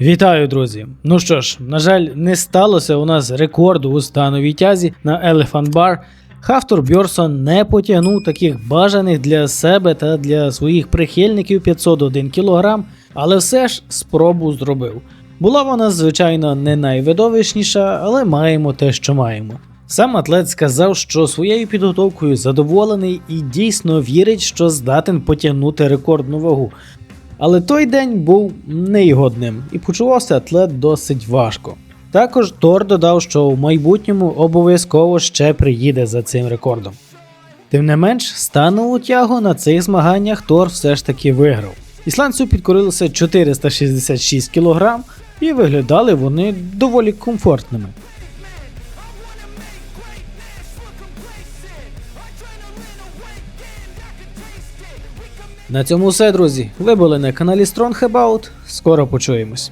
Вітаю, друзі! Ну що ж, на жаль, не сталося у нас рекорду у становій тязі на Elephant Bar. Хафтор Бьорсон не потягнув таких бажаних для себе та для своїх прихильників 501 кг, але все ж спробу зробив. Була вона, звичайно, не найвидовищніша, але маємо те, що маємо. Сам атлет сказав, що своєю підготовкою задоволений і дійсно вірить, що здатен потягнути рекордну вагу. Але той день був не його днем, і почувався атлет досить важко. Також Тор додав, що в майбутньому обов'язково ще приїде за цим рекордом. Тим не менш, станову тягу на цих змаганнях Тор все ж таки виграв. Ісландцю підкорилося 466 кг, і виглядали вони доволі комфортними. На цьому все, друзі. Ви були на каналі Strong About. Скоро почуємось.